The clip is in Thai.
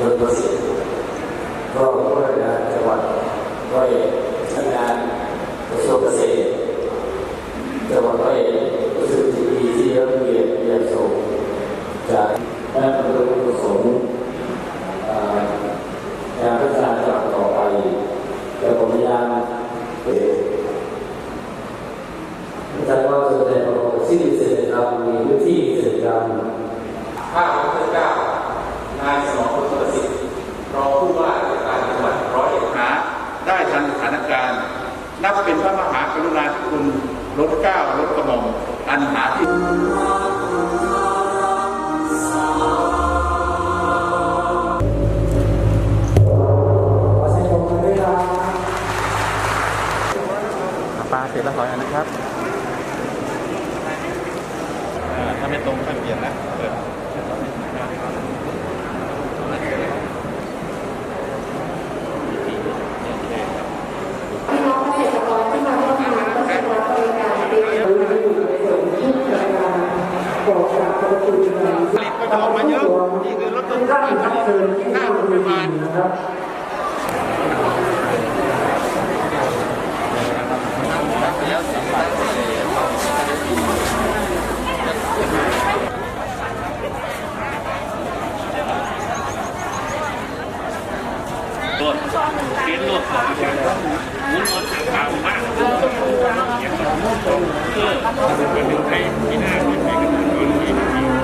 รองผู้ว่าราชการจังหวัดร้อยเอ็ดทำงานกระทรวงเกษตรจังหวัดร้อยเอ็ดรู้สึกดีที่ได้รับเกียรติเกียรติส่งจากแม่บรรลุประสงค์อ่างานพัฒนาจังหวัดต่อไปและผมพยายามเอ่ออาจารย์ว่าจะได้ประกอบที่เสร็จกรรมมีพื้นที่เสร็จกรรมข้าพเจ้าเก้านายสนองคุณสุรสิทธิ์รองผู้ว่าราชการจังหวัดร้อยเอ็ด หาได้ทันสถานการณ์ นับเป็นพระมหากรุณาธิคุณลดเก้าลดกระหม่อมอันหาที่ปลาเสร็จแล้วถอยนะครับ ถ้าไม่ตรงก็เปลี่ยนนะ ผลิตก็จะออกมาเยอะ นี่คือรถตู้นทุนการผลิตค่าโรงพยาบาลรวดเลี้ยงรวดของมุ้งรถขาวมากเพื่อเป็นไทยที่น่าเป็นไทยกันทุกคนที่